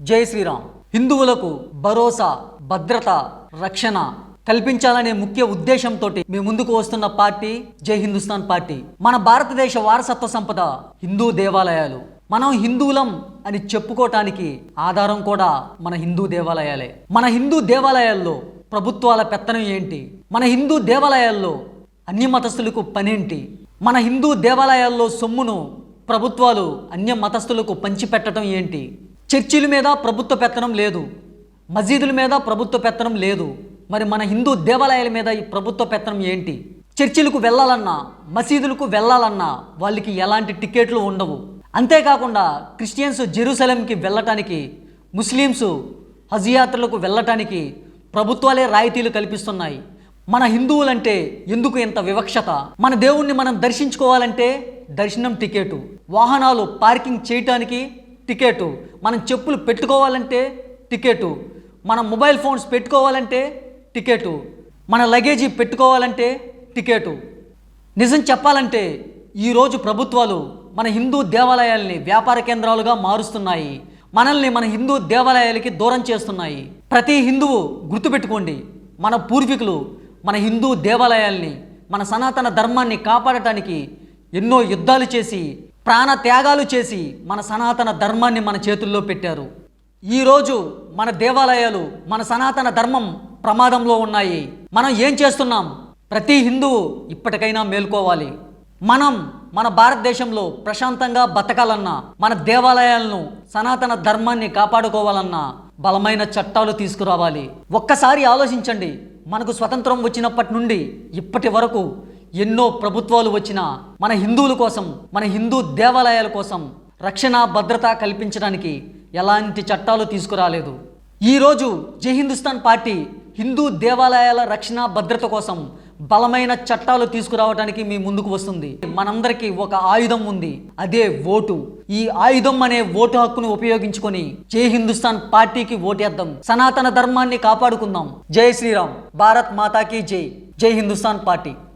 జై శ్రీరామ్. హిందువులకు భరోసా భద్రత రక్షణ కల్పించాలనే ముఖ్య ఉద్దేశంతో మీ ముందుకు వస్తున్న పార్టీ జై హిందుస్థాన్ పార్టీ. మన భారతదేశ వారసత్వ సంపద హిందూ దేవాలయాలు. మనం హిందువులం అని చెప్పుకోవటానికి ఆధారం కూడా మన హిందూ దేవాలయాలే. మన హిందూ దేవాలయాల్లో ప్రభుత్వాల పెత్తనం ఏంటి? మన హిందూ దేవాలయాల్లో అన్య మతస్థులకు పనేంటి? మన హిందూ దేవాలయాల్లో సొమ్మును ప్రభుత్వాలు అన్య మతస్థులకు పంచిపెట్టడం ఏంటి? చర్చిల మీద ప్రభుత్వ పెత్తనం లేదు. మసీదుల మీద ప్రభుత్వ పెత్తనం లేదు. మరి మన హిందూ దేవాలయాల మీద ఈ ప్రభుత్వ పెత్తనం ఏంటి? చర్చిలకు వెళ్ళాలన్నా మసీదులకు వెళ్ళాలన్నా వాళ్ళకి ఎలాంటి టికెట్లు ఉండవు. అంతేకాకుండా క్రిస్టియన్స్ జెరూసలంకి వెళ్ళటానికి ముస్లిమ్స్ హజ్ యాత్రలకు వెళ్ళటానికి ప్రభుత్వాలే రాయితీలు కల్పిస్తున్నాయి. మన హిందువులంటే ఎందుకు ఇంత వివక్షత? మన దేవుణ్ణి మనం దర్శించుకోవాలంటే దర్శనం టికెటు. వాహనాలు పార్కింగ్ చేయటానికి టికెటు. మనం చెప్పులు పెట్టుకోవాలంటే టికెటు. మన మొబైల్ ఫోన్స్ పెట్టుకోవాలంటే టికెటు. మన లగేజీ పెట్టుకోవాలంటే టికెటు. నిజం చెప్పాలంటే ఈరోజు ప్రభుత్వాలు మన హిందూ దేవాలయాల్ని వ్యాపార కేంద్రాలుగా మారుస్తున్నాయి. మనల్ని మన హిందూ దేవాలయాలకి దూరం చేస్తున్నాయి. ప్రతి హిందువు గుర్తుపెట్టుకోండి మన పూర్వీకులు మన హిందూ దేవాలయాల్ని మన సనాతన ధర్మాన్ని కాపాడటానికి ఎన్నో యుద్ధాలు చేసి ప్రాణ త్యాగాలు చేసి మన సనాతన ధర్మాన్ని మన చేతుల్లో పెట్టారు. ఈరోజు మన దేవాలయాలు మన సనాతన ధర్మం ప్రమాదంలో ఉన్నాయి. మనం ఏం చేస్తున్నాం? ప్రతి హిందువు ఇప్పటికైనా మేల్కోవాలి. మనం మన భారతదేశంలో ప్రశాంతంగా బతకాలన్నా మన దేవాలయాలను సనాతన ధర్మాన్ని కాపాడుకోవాలన్నా బలమైన చట్టాలు తీసుకురావాలి. ఒక్కసారి ఆలోచించండి. మనకు స్వతంత్రం వచ్చినప్పటి నుండి ఇప్పటి వరకు ఎన్నో ప్రభుత్వాలు వచ్చినా మన హిందువుల కోసం మన హిందూ దేవాలయాల కోసం రక్షణ భద్రత కల్పించడానికి ఎలాంటి చట్టాలు తీసుకురాలేదు. ఈరోజు జై హిందుస్థాన్ పార్టీ హిందూ దేవాలయాల రక్షణ భద్రత కోసం బలమైన చట్టాలు తీసుకురావడానికి మీ ముందుకు వస్తుంది. మనందరికీ ఒక ఆయుధం ఉంది. అదే ఓటు. ఈ ఆయుధం అనే ఓటు హక్కును ఉపయోగించుకొని జై హిందుస్థాన్ పార్టీకి ఓటేద్దాం. సనాతన ధర్మాన్ని కాపాడుకుందాం. జై శ్రీరామ్. భారత్ మాతాకి జై. జై హిందుస్థాన్ పార్టీ.